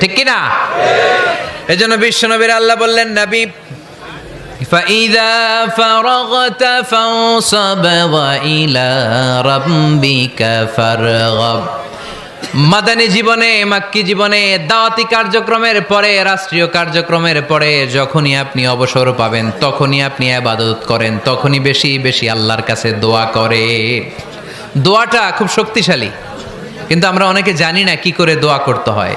ঠিক কি না এজন্য বিশ্বনবীর আল্লাহ বললেন নবী فإذا فرغت فانصب وإلى ربك فارغب মাদানী জীবনে মাক্কি জীবনে দাওয়াতি কার্যক্রমের পরে রাষ্ট্রীয় কার্যক্রমের পরে যখনই আপনি অবসর পাবেন তখনই আপনি আবাদত করেন তখনই বেশি বেশি আল্লাহর কাছে দোয়া করে দোয়াটা খুব শক্তিশালী কিন্তু আমরা অনেকে জানি না কি করে দোয়া করতে হয়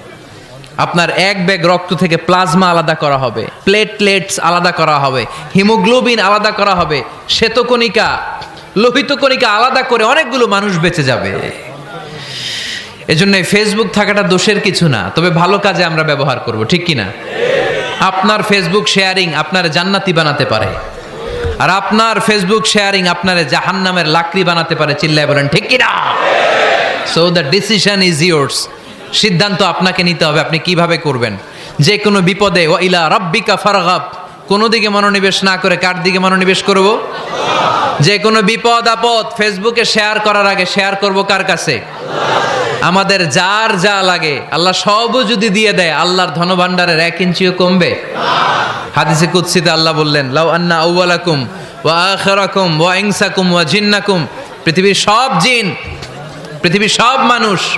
আপনার এক ব্যাগ রক্ত থেকে প্লাজমা আলাদা করা হবে, প্লেটলেটস আলাদা করা হবে, হিমোগ্লোবিন আলাদা করা হবে, শ্বেতকণিকা, লোহিত কণিকা আলাদা করে অনেকগুলো মানুষ বেঁচে যাবে। এজন্য ফেসবুক থাকাটা দোষের কিছু না, তবে ভালো কাজে আমরা ব্যবহার করব, ঠিক কি না আপনার ফেসবুক শেয়ারিং আপনার জান্নাতি বানাতে পারে। আর আপনার ফেসবুক শেয়ারিং আপনার জাহান্নামের লাকড়ি বানাতে পারে, চিল্লায় বলেন, ঠিক কি না so the decision is yours সিদ্ধান্ত আপনাকে নিতে হবে, আপনি কীভাবে করবেন? যে কোনো বিপদে ও ইলা রব্বিকা ফারগাব। কোনো দিকে মনোনিবেশ না করে কার দিকে মনোনিবেশ করব? যে কোনো বিপদ, আপদ ফেসবুকে শেয়ার করার আগে শেয়ার করব কার কাছে? আমাদের যার যা লাগে, আল্লাহ সবও যদি দিয়ে দেয়, আল্লাহর ধনভাণ্ডারের এক ইঞ্চিও কমবে। হাদিসে কুৎসিতে আল্লাহ বললেন, লাউ আন্না আউ্বালাকুম ওয়া আখিরাকুম ওয়া ইনসাকুম ওয়া জিন্নাকুম। পৃথিবীর সব জিন, পৃথিবীর সব মানুষ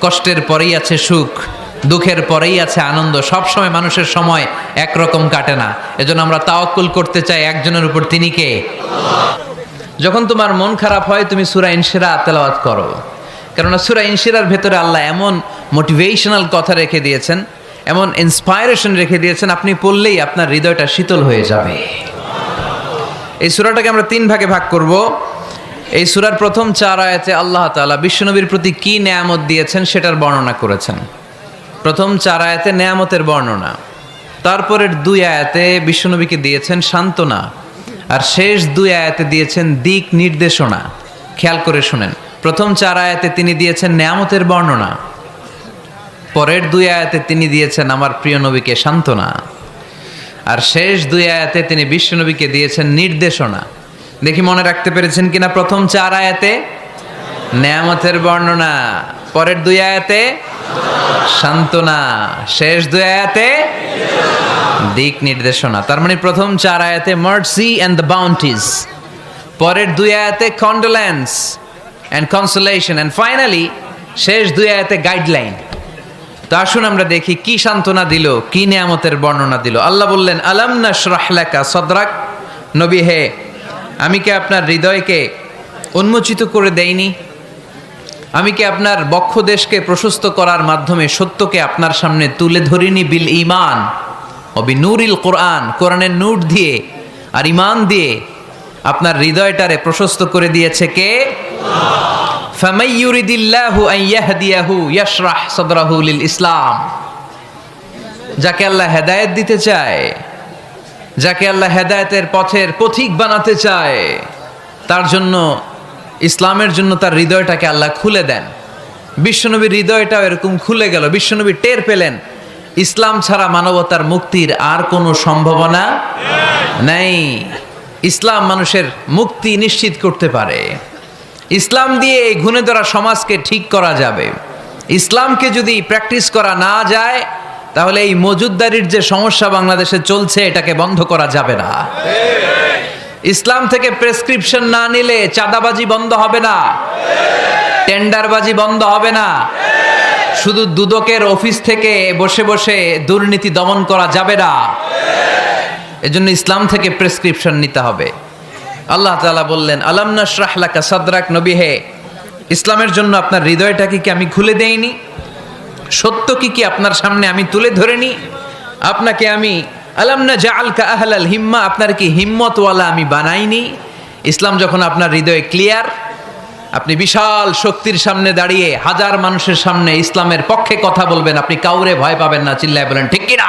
কষ্টের পরেই আছে সুখ, দুঃখের পরেই আছে আনন্দ। সব সময় মানুষের সময় একরকম কাটে না। এজন্য আমরা তাওয়াক্কুল করতে চাই একজনের উপর। তিনি কে? যখন তোমার মন খারাপ হয়, তুমি সুরা ইনশিরা তেলাওয়াত করো। কেননা সুরা ইনশিরার ভেতরে আল্লাহ এমন মোটিভেশনাল কথা রেখে দিয়েছেন, এমন ইন্সপায়ারেশন রেখে দিয়েছেন, আপনি পড়লেই আপনার হৃদয়টা শীতল হয়ে যাবে। এই সুরাটাকে আমরা তিন ভাগে ভাগ করব। এই সুরার প্রথম চার আয়াতে আল্লাহ তাআলা বিশ্বনবীর প্রতি কি নেয়ামত দিয়েছেন সেটার বর্ণনা করেছেন। প্রথম চার আয়াতে নেয়ামতের বর্ণনা, তারপরের দুই আয়াতে বিশ্বনবীকে দিয়েছেন সান্ত্বনা, আর শেষ দুই আয়াতে দিয়েছেন দিক নির্দেশনা। খেয়াল করে শুনেন, প্রথম চার আয়াতে তিনি দিয়েছেন নেয়ামতের বর্ণনা, পরের দুই আয়াতে তিনি দিয়েছেন আমার প্রিয় নবীকে সান্ত্বনা, আর শেষ দুই আয়াতে তিনি বিশ্বনবীকে দিয়েছেন নির্দেশনা। দেখি মনে রাখতে পেরেছেন কিনা প্রথম চার আয়াতে? নেয়ামতের বর্ণনা। পরের দুই আয়াতে? সান্ত্বনা। শেষ দুই আয়াতে? দিক নির্দেশনা। তার মানে প্রথম চার আয়াতে মার্সি অ্যান্ড দ্য বাউন্টিজ পরের দুই আয়াতে condolence and consolation and finally শেষ দুই আয়াতে গাইডলাইন তো আসুন আমরা দেখি কি সান্ত্বনা দিল, কি নিয়ামতের বর্ণনা দিল। আল্লাহ বললেন, আলাম নাশরাহলাকা সদরাক? নবী হে আমি কি আপনার হৃদয়কে উন্মোচিত করে দেইনি? আমি কি আপনার বক্ষ দেশকে প্রশস্ত করার মাধ্যমে সত্যকে আপনার সামনে তুলে ধরিনি বিল ইমান অবি নুরিল কোরআন, কোরআনের নূর দিয়ে আর ইমান দিয়ে আপনার হৃদয়টারে প্রশস্ত করে দিয়েছে কে? ইসলাম। যাকে আল্লাহ হেদায়েত দিতে চায় যাকে আল্লাহ হেদায়েতের পথের পথিক বানাতে চায়, তার জন্য, ইসলামের জন্য তার হৃদয়টাকে আল্লাহ খুলে দেন। বিশ্বনবীর হৃদয়টাও এরকম খুলে গেল। বিশ্বনবী টের পেলেন, ইসলাম ছাড়া মানবতার মুক্তির আর কোনো সম্ভাবনা নেই। ইসলাম মানুষের মুক্তি নিশ্চিত করতে পারে। ইসলাম দিয়ে এই ঘুণে ধরা সমাজকে ঠিক করা যাবে। ইসলামকে যদি প্র্যাকটিস করা না যায় তাহলে এই মজুদদারির যে সমস্যা বাংলাদেশে চলছে, এটাকে বন্ধ করা যাবে না। ইসলাম থেকে প্রেসক্রিপশন না নিলে চাঁদাবাজি বন্ধ হবে না। টেন্ডারবাজি বন্ধ হবে না। শুধু দুদকের অফিস থেকে বসে বসে দুর্নীতি দমন করা যাবে না। এজন্য ইসলাম থেকে প্রেসক্রিপশন নিতে হবে। আল্লাহ তালা বললেন, আলাম নাশরাহ লাকা সাদরাক নবী হে ইসলামের জন্য আপনার হৃদয়টাকে কি আমি খুলে দেইনি? সত্য কি কি আপনার সামনে আমি তুলে ধরে নি আপনাকে আমি আলাম না জাআলকা আহলাল হিম্মা, আপনার কি হিম্মতওয়ালা আমি বানাইনি? ইসলাম যখন আপনার হৃদয়ে ক্লিয়ার, আপনি বিশাল শক্তির সামনে দাঁড়িয়ে হাজার মানুষের সামনে ইসলামের পক্ষে কথা বলবেন, আপনি কাউরে ভয় পাবেন না, চিল্লায় বলেন, ঠিক কিনা?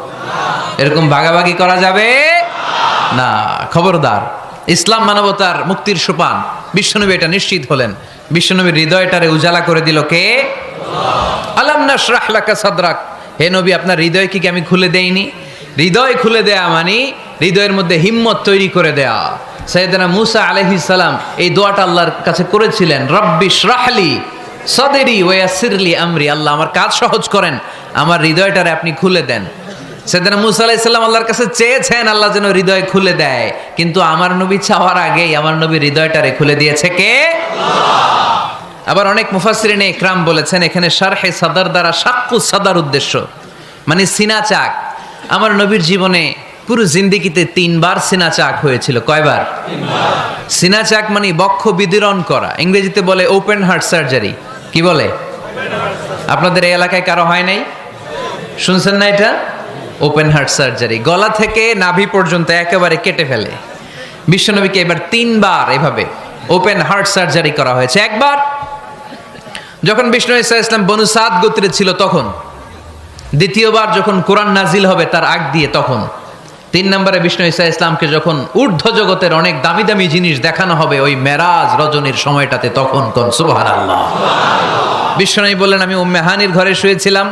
এরকম ভাগাভাগি করা যাবে? না, খবরদার। ইসলাম মানবতার মুক্তির সোপান। বিশ্বনবী এটা নিশ্চিত হলেন। বিশ্বনবীর হৃদয়টারে উজালা করে দিল কে? আলাম সাদরাক। হে নবী, আপনার হৃদয় কি আমি খুলে দেইনি? হৃদয় খুলে দেয়া মানে হৃদয়ের মধ্যে হিম্মত তৈরি করে দেয়া। সৈয়দনা মুসা আলাইহিস সালাম এই দোয়াটা আল্লাহর কাছে করেছিলেন, রব্বি শ্রাহলি সদেরি ওয়াসিরলি আমরি। আল্লাহ আমার কাজ সহজ করেন, আমার হৃদয়টারে আপনি খুলে দেন। সেদিন মুসা আলাইসাল্লাম আল্লাহর কাছে চেয়েছেন, আল্লাহ যেন হৃদয় খুলে দেয়। কিন্তু আমার নবী চাওয়ার আগেই আমার নবী হৃদয়টারে খুলে দিয়েছে কে? আবার অনেক মুফাসরিনে ইকরাম বলেছেন, এখানে শারহে সাদার দ্বারা সাক্কু সাদার উদ্দেশ্য মানে সিনা চাক। আমার নবীর জীবনে পুরো জিন্দিগিতে তিনবার সিনা চাক হয়েছিল। কয়বার? সিনা চাক মানে বক্ষ বিদীরণ করা, ইংরেজিতে বলে ওপেন হার্ট সার্জারি কি বলে? আপনাদের এই এলাকায় কারও হয় নাই? শুনছেন না এটা? ওপেন হার্ট সার্জারি গলা থেকে নাভি পর্যন্ত একেবারে কেটে ফেলে। বিশ্বনবীকে এবার তিনবার এভাবে ওপেন হার্ট সার্জারি করা হয়েছে। একবার যখন বিষ্ণু ইসা ইসলাম বনু সাদ গোত্রে ছিল তখন। দ্বিতীয়বার যখন কোরআন নাজিল হবে তার আগ দিয়ে তখন। তিন নম্বরে বিষ্ণু ইসা ইসলামকে যখন ঊর্ধ্ব জগতের অনেক দামি দামি জিনিস দেখানো হবে, ওই মেরাজ রজনীর সময়টাতে তখন কোন? সুবাহ বিশ্বনবী বললেন, আমি উম্মেহানির ঘরে শুয়েছিলাম।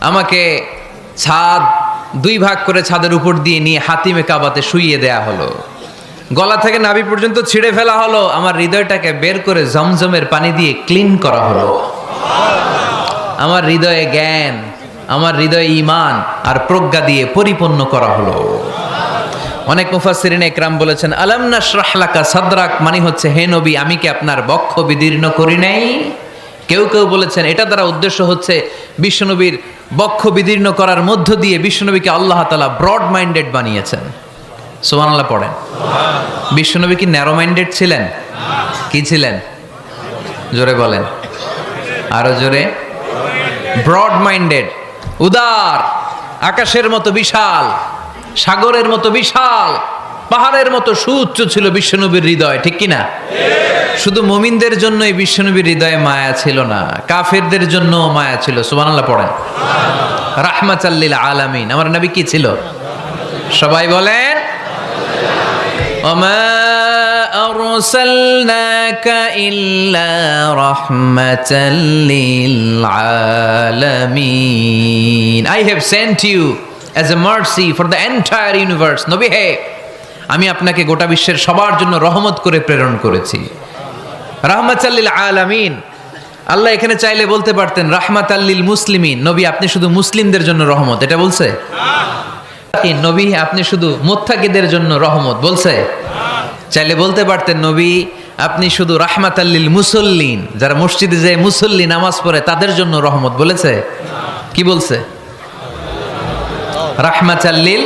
আমাকে ছাদ, দুই ভাগ করে ছাদের উপর দিয়ে নিয়ে হাতিমে কাবাতে শুইয়ে দেয়া হলো। গলা থেকে নাভি পর্যন্ত ছিঁড়ে ফেলা হলো। আমার হৃদয়টাকে বের করে জমজমের পানি দিয়ে ক্লিন করা হলো। আমার হৃদয়ে জ্ঞান, আমার হৃদয়ে ইমান আর প্রজ্ঞা দিয়ে পরিপূর্ণ করা হলো। অনেক মুফাসসিরিন একরাম বলেছেন, আলাম লাকা সাদরাক? মানে হচ্ছে, হে নবী, আমি কি আপনার বক্ষ বিদীর্ণ করি নাই? কেউ কেউ বলেছেন, এটা দ্বারা উদ্দেশ্য হচ্ছে বিশ্বনবীর বক্ষ বিদীর্ণ করার মধ্য দিয়ে বিশ্বনবীকে আল্লাহ তাআলা ব্রড মাইন্ডেড বানিয়েছেন। সুবহানাল্লাহ পড়েন। বিশ্বনবী কি ন্যারো মাইন্ডেড ছিলেন? কি ছিলেন? জোরে বলেন। আরও জোরে। ব্রড মাইন্ডেড উদার, আকাশের মতো বিশাল, সাগরের মতো বিশাল পাহাড়ের মতো সুউচ্চ ছিল বিশ্বনবীর হৃদয় ঠিক কিনা শুধু মুমিনদের জন্যই বিশ্বনবীর হৃদয়ে মায়া ছিল না কাফেরদের জন্য মায়া ছিল সুবহানাল্লাহ পড়েন রাহমাতাল্লিল আলামিন আমার নবী কি ছিল সবাই বলেন وما أرسلناك إلا رحمة للعالمين I have sent you as a mercy for the entire universe নবী হে আমি আপনাকে গোটা বিশ্বের সবার জন্য রহমত করে প্রেরণ করেছি। রাহমাতাল্লিল আলামিন। আল্লাহ এখানে চাইলে বলতে পারতেন রাহমাত আল্লিল মুসলিমিন। নবী, আপনি শুধু মুসলিমদের জন্য রহমত, এটা বলছে? নবী, আপনি শুধু মোত্তাকিদের জন্য রহমত, বলছে? চাইলে বলতে পারতেন, নবী, আপনি শুধু রাহমাত আল্লিল মুসল্লিন, যারা মসজিদে যে মুসল্লি নামাজ পড়ে, তাদের জন্য রহমত, বলেছে? কি বলছে? রাহমাত আল্লিল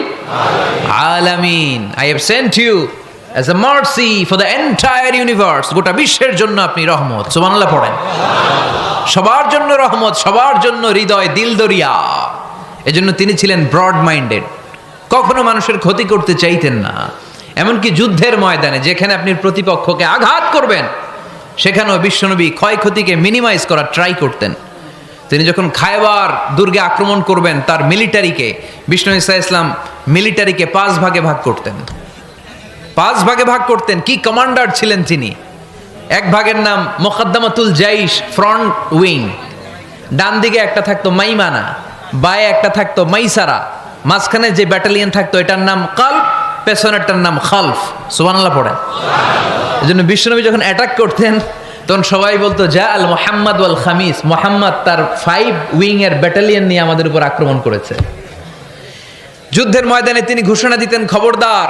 আলামিন I have sent you as a mercy for the entire universe গোটা বিশ্বের জন্য আপনি রহমত। সুবহানাল্লাহ পড়েন। সবার জন্য রহমত, সবার জন্য হৃদয় দিল দরিয়া। এজন্য তিনি ছিলেন ব্রড মাইন্ডেড কখনো মানুষের ক্ষতি করতে চাইতেন না। এমনকি যুদ্ধের ময়দানে, যেখানে আপনি প্রতিপক্ষকে আঘাত করবেন, সেখানেও বিশ্বনবী ক্ষয়ক্ষতিকে মিনিমাইজ করার ট্রাই করতেন। তিনি যখন খায়বার দুর্গে আক্রমণ করবেন, তার মিলিটারিকে, বিষ্ণু ইসা ইসলাম মিলিটারিকে পাঁচ ভাগে ভাগ করতেন। পাঁচ ভাগে ভাগ করতেন, কি কমান্ডার ছিলেন তিনি? এক ভাগের নাম মোকদ্দমাতুল জাইশ ফ্রন্ট উইং। ডান দিকে একটা থাকতো মাইমানা, বায়ে একটা থাকতো মাইসারা। মাঝখানে যে ব্যাটালিয়ন থাকতো, এটার নাম কাল্প, পেছনেরটার নাম খালফ। সুবানাল্লাহ পড়ে এই জন্য বিশ্বনবী যখন অ্যাটাক করতেন তখন সবাই বলতো, যা আল মোহাম্মদ ওয়াল খামিস। মোহাম্মদ তার ফাইভ উইং এর ব্যাটালিয়ন নিয়ে আমাদের উপর আক্রমণ করেছে। যুদ্ধের ময়দানে তিনি ঘোষণা দিতেন, খবরদার,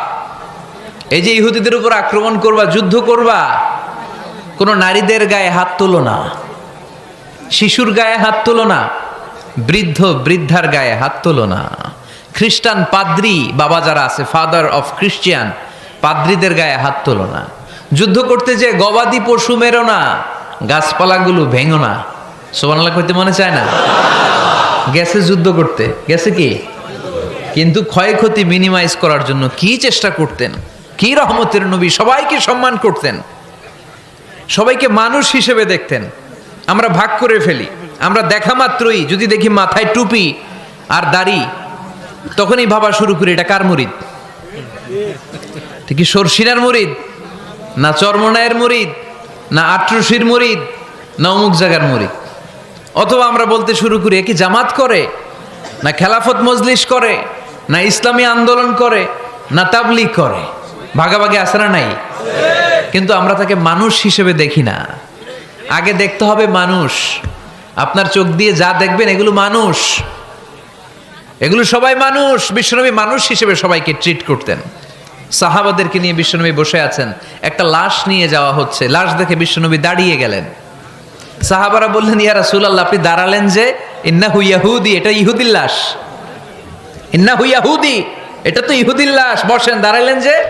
এই যে ইহুদিদের উপর আক্রমণ করবা, যুদ্ধ করবা, কোনো নারীদের গায়ে হাত তোলো না, শিশুর গায়ে হাত তোলো না, বৃদ্ধ বৃদ্ধার গায়ে হাত তোলো না, খ্রিস্টান পাদ্রি বাবা যারা আছে ফাদার অফ খ্রিস্টিয়ান পাদ্রিদের গায়ে হাত তোলো না। যুদ্ধ করতে যে গবাদি পশু মেরো না, গাছপালাগুলো ভেঙো না। সোমানাল্লাহ করতে মনে চায় না? গেছে যুদ্ধ করতে। গেছে কি? কিন্তু ক্ষয়ক্ষতি মিনিমাইজ করার জন্য কি চেষ্টা করতেন? কি রহমতের নবী? সবাইকে সম্মান করতেন। সবাইকে মানুষ হিসেবে দেখতেন। আমরা ভাগ করে ফেলি। আমরা দেখা মাত্রই যদি দেখি মাথায় টুপি আর দাড়ি, তখনই ভাবা শুরু করি, এটা কার মুরিদ? কি সরসিনার মুরিদ? না চর্মনায়ের মুরিদ, না আট্রসির মুরিদ, না অমুক জায়গার মুরিদ। অথবা আমরা বলতে শুরু করি কি জামাত করে? না খেলাফত মজলিস করে? না ইসলামী আন্দোলন করে? না তাবলিগ করে? ভাগাভাগি না নাই? কিন্তু আমরা তাকে মানুষ হিসেবে দেখি না। আগে দেখতে হবে মানুষ। আপনার চোখ দিয়ে যা দেখবেন এগুলো মানুষ। এগুলো সবাই মানুষ। বিশ্বনবী মানুষ হিসেবে সবাইকে ট্রিট করতেন। সাহাবাদেরকে নিয়ে বিশ্বনবী বসে আছেন। একটা লাশ নিয়ে যাওয়া হচ্ছে। লাশ দেখে বিশ্বনবী দাঁড়িয়ে গেলেন। সাহাবারা বললেন, ইয়া রাসূলুল্লাহ, আপনি দাঁড়ালেন যে, ইন্নাহু ইয়াহুদি, এটা ইহুদির লাশ। ইন্নাহু ইয়াহুদি, এটা তো ইহুদির লাশ। বসেন দাঁড়াইলেন যে।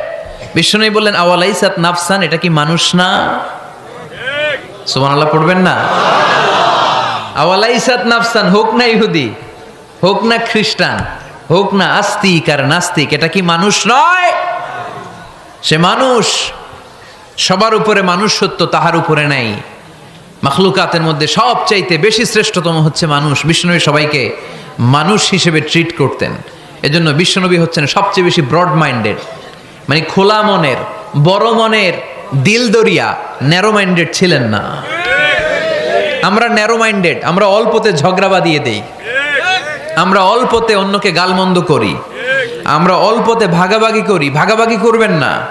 বিশ্বনবী বললেন, আওয়ালাইসাত নাফসান, এটা কি মানুষ না? সুবহানাল্লাহ, পড়বেন না? আওয়ালাইসাত নাফসান, হোক না ইহুদি, হোক না খ্রিস্টান, হোক না আস্তিক আর নাস্তিক, এটা কি মানুষ নয়? সে মানুষ, সবার উপরে মানুষ সত্য তাহার উপরে নাই। মাখলুকাতের মধ্যে সবচাইতে বেশি শ্রেষ্ঠতম হচ্ছে মানুষ বিষ্ণুনবী সবাইকে মানুষ হিসেবে ট্রিট করতেন। এজন্য বিশ্বনবী হচ্ছেন সবচেয়ে বেশি ব্রড মাইন্ডেড মানে খোলা মনের, বড় মনের, দিল দরিয়া ন্যারো মাইন্ডেড ছিলেন না। আমরা ন্যারো মাইন্ডেড আমরা অল্পতে ঝগড়া বাদিয়ে দেই। আমরা অল্পতে অন্যকে গালমন্দ করি। আমরা অল্পতে ভাগাভাগি করি, ভাগাভাগি করবেন না।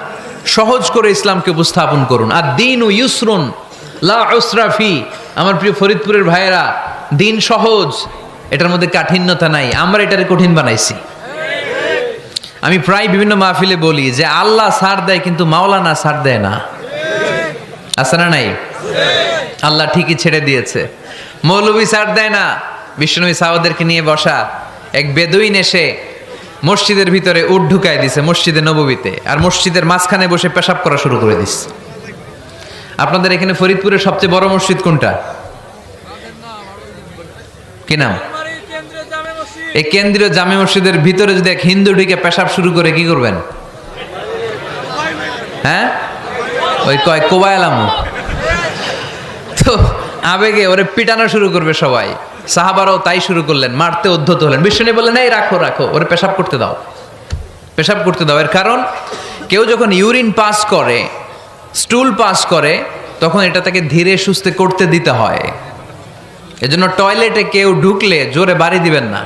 সহজ করে ইসলামকে উপস্থাপন করুন। আর দিন ও ইউসরুন, লা উসরাফি আমার প্রিয় ফরিদপুরের ভাইয়েরা, দিন সহজ, এটার মধ্যে কাঠিন্যতা নাই। আমরা এটারে কঠিন বানাইছি। আমি প্রায় বিভিন্ন মাহফিলে বলি যে, আল্লাহ সার দেয় কিন্তু মাওলানা সার দেয় না। আছে না নাই? আল্লাহ ঠিকই ছেড়ে দিয়েছে। মৌলবী সার দেয় না। বিষ্ণুবী সাহাবাদেরকে নিয়ে বসা এক বেদুইন এসে মসজিদের ভিতরে উট ঢুকায় দিছে মসজিদে নববীতে, আর মসজিদের মাঝখানে বসে পেশাব করা শুরু করে দিস আপনাদের এখানে ফরিদপুরের সবচেয়ে বড় মসজিদ কোনটা? কি নাম? এই কেন্দ্রীয় জামে মসজিদের ভিতরে যদি এক হিন্দু ঢুকে পেশাব শুরু করে, কি করবেন? হ্যাঁ? ওই কয় কোবায়ালামু তো আবেগে ওরে পিটানো শুরু করবে সবাই। সাহাবারাও তাই শুরু করলেন, মারতে উদ্ধত হলেন। বিষ্ণু বললেন, এই রাখো রাখো, ওরে পেশাব করতে দাও। পেশাব করতে দাও। এর কারণ, কেউ যখন ইউরিন পাস করে, স্টুল পাস করে, তখন এটা তাকে ধীরে সুস্থে করতে দিতে হয়। এজন্য টয়লেটে কেউ ঢুকলে জোরে বাড়ি দিবেন না।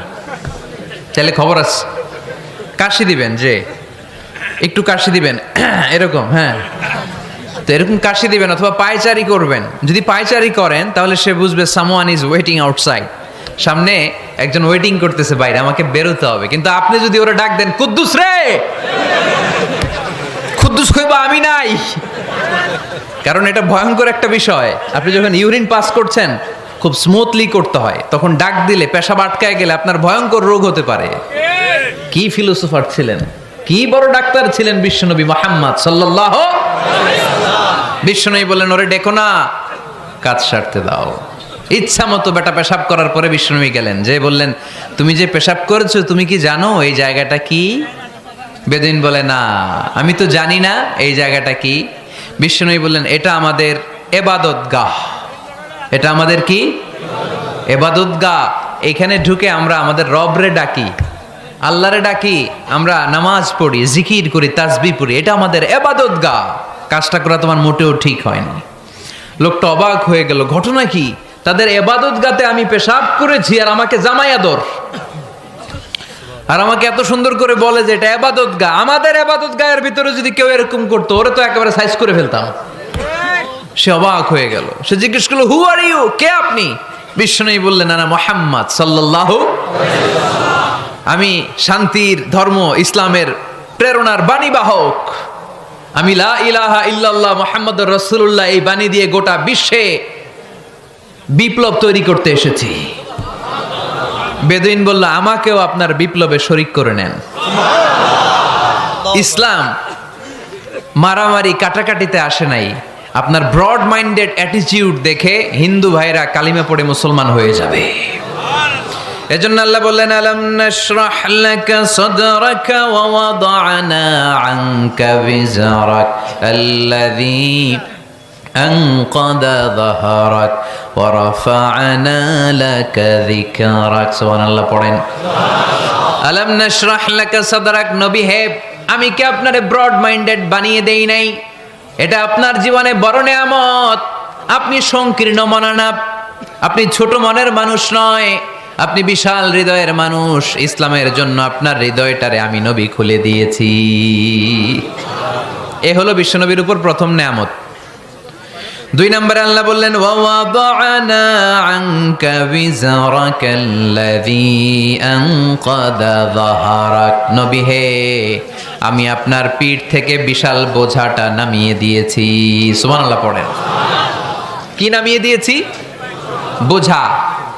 তাহলে খবর আছে কাশি দিবেন, যে, একটু কাশি দিবেন। এরকম হ্যাঁ। তো এরকম কাশি দিবেন অথবা পায়চারি করবেন। যদি পায়চারি করেন, তাহলে সে বুঝবে সামওয়ান ইজ ওয়েটিং আউটসাইড সামনে একজন ওয়েটিং করতেছে বাইরে, আমাকে বেরোতে হবে। কিন্তু আপনি যদি ওরা ডাক দেন, কুদ্দুস রে! কুদ্দুস কইবা আমি নাই! কারণ এটা ভয়ঙ্কর একটা বিষয়। আপনি যখন ইউরিন পাস করছেন, খুব স্মুথলি করতে হয়। তখন ডাক দিলে, পেশাব আটকায় গেলে আপনার ভয়ঙ্কর রোগ হতে পারে। কি ফিলোসোফার ছিলেন? কি বড় ডাক্তার ছিলেন বিশ্বনবী মোহাম্মদ সাল্লাহ বিশ্বনবী বললেন, ওরে ডেকো না, কাজ সারতে দাও। ইচ্ছা মতো বেটা পেশাব করার পরে বিশ্বনবী গেলেন। যে বললেন, তুমি যে পেশাব করেছ, তুমি কি জানো এই জায়গাটা কি? বেদিন বলে, না, আমি তো জানি না এই জায়গাটা কি। বিশ্বনবী বললেন, এটা আমাদের এবাদত গাহ এটা আমাদের কি? এবাদত গা এখানে ঢুকে আমরা আমাদের রবরে ডাকি। আল্লাহরে ডাকি, আমরা নামাজ পড়ি, জিকির করি, তাজবি পড়ি, এটা আমাদের এবাদত গা কাজটা করা তোমার মোটেও ঠিক হয়নি। লোকটা অবাক হয়ে গেল, ঘটনা কি? তাদের এবাদত গাতে আমি পেশাব করেছি আর আমাকে জামাই আদর আর আমাকে এত সুন্দর করে বলে যে এটা এবাদত গা আমাদের এবাদত গায়ের ভিতরে যদি কেউ এরকম করতো, ওরে তো একেবারে সাইজ করে ফেলতাম। সে অবাক হয়ে গেল। সে জিজ্ঞেস করল হু আর ইউ কে আপনি? বিষ্ণু বললেন না মোহাম্মদ সাল্লাহ আমি শান্তির ধর্ম, ইসলামের প্রেরণার বাণী বাহক। আমি লা ইলাহা ইল্লাল্লাহ মোহাম্মদ রসুল্লাহ এই বাণী দিয়ে গোটা বিশ্বে বিপ্লব তৈরি করতে এসেছি। বেদুইন বলল, আমাকেও আপনার বিপ্লবে শরিক করে নেন। ইসলাম মারামারি কাটাকাটিতে আসে নাই। আপনার ব্রড মাইন্ডেড অ্যাটিটিউড দেখে হিন্দু ভাইরা কালিমা পড়ে মুসলমান হয়ে যাবে। এজন্য আল্লাহ বললেন, আলাম নাশরাহ লাকা সাদরাকা ওয়া ওয়াদানা আনকা বিজরাক আল্লাযী আনকাদা যাহরাক ওয়া রাফা'না লাকা যিকরাক। সুবহানাল্লাহ, পড়েন। আলাম নাশরাহ লাকা সাদরাক, নবী হে, আমি কি আপনারে ব্রড মাইন্ডেড বানিয়ে দেই নাই? এটা আপনার জীবনে বড় নেয়ামত। আপনি সংকীর্ণ মনানা আপনি ছোট মনের মানুষ নয়। আপনি বিশাল হৃদয়ের মানুষ, ইসলামের জন্য আপনার হৃদয়টারে আমি নবী খুলে দিয়েছি। এ হলো বিশ্বনবীর উপর প্রথম নেয়ামত। দুই নম্বরে আল্লাহ বললেন নবী হে, আমি আপনার পিঠ থেকে বিশাল বোঝাটা নামিয়ে দিয়েছি। সুবহানাল্লাহ পড়েন। কি নামিয়ে দিয়েছি? বোঝা।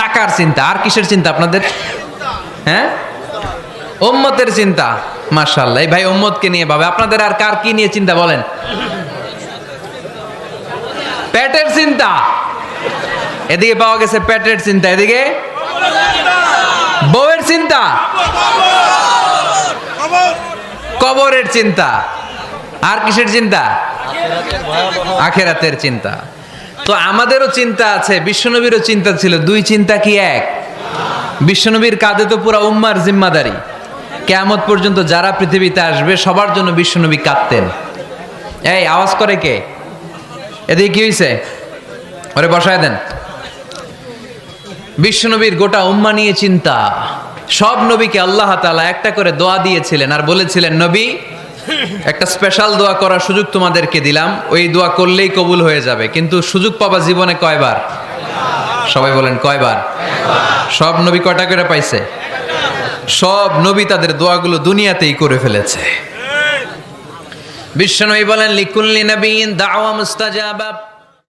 টাকার চিন্তা। আর কিসের চিন্তা আপনাদের? হ্যাঁ? ওম্মতের চিন্তা। মার্শাল্লাহ এই ভাই ওম্মতকে নিয়ে ভাবে। আপনাদের আর কার কি নিয়ে চিন্তা বলেন? পেটের চিন্তা। এদিকে পাওয়া গেছে পেটের চিন্তা। এদিকে? বউয়ের চিন্তা। কবরের চিন্তা। আর কিসের চিন্তা? আখেরাতের চিন্তা। তো আমাদেরও চিন্তা আছে, বিশ্বনবীরও চিন্তা ছিল, দুই চিন্তা কি এক? বিশ্বনবীর কাঁধে তো পুরো উম্মার জিম্মাদারি। কেয়ামত পর্যন্ত যারা পৃথিবীতে আসবে, সবার জন্য বিশ্বনবী কাঁদতেন। এই, আওয়াজ করে কে? এদিকে কি হয়েছে ওরে বসায় দেন। বিশ্বনবীর গোটা উম্মা নিয়ে চিন্তা। সব নবীকে আল্লাহ তালা একটা করে দোয়া দিয়েছিলেন আর বলেছিলেন, নবী একটা স্পেশাল দোয়া করার সুযোগ তোমাদেরকে দিলাম। ওই দোয়া করলেই কবুল হয়ে যাবে। কিন্তু সুযোগ পাবা জীবনে কয়বার? সবাই বলেন, কয়বার? সব নবী কয়টা করে পাইছে? সব নবী তাদের দোয়াগুলো দুনিয়াতেই করে ফেলেছে। বিশ্বনবী বলেন, লিকুল্লি নবীন দাওয়া মুস্তাজাবা।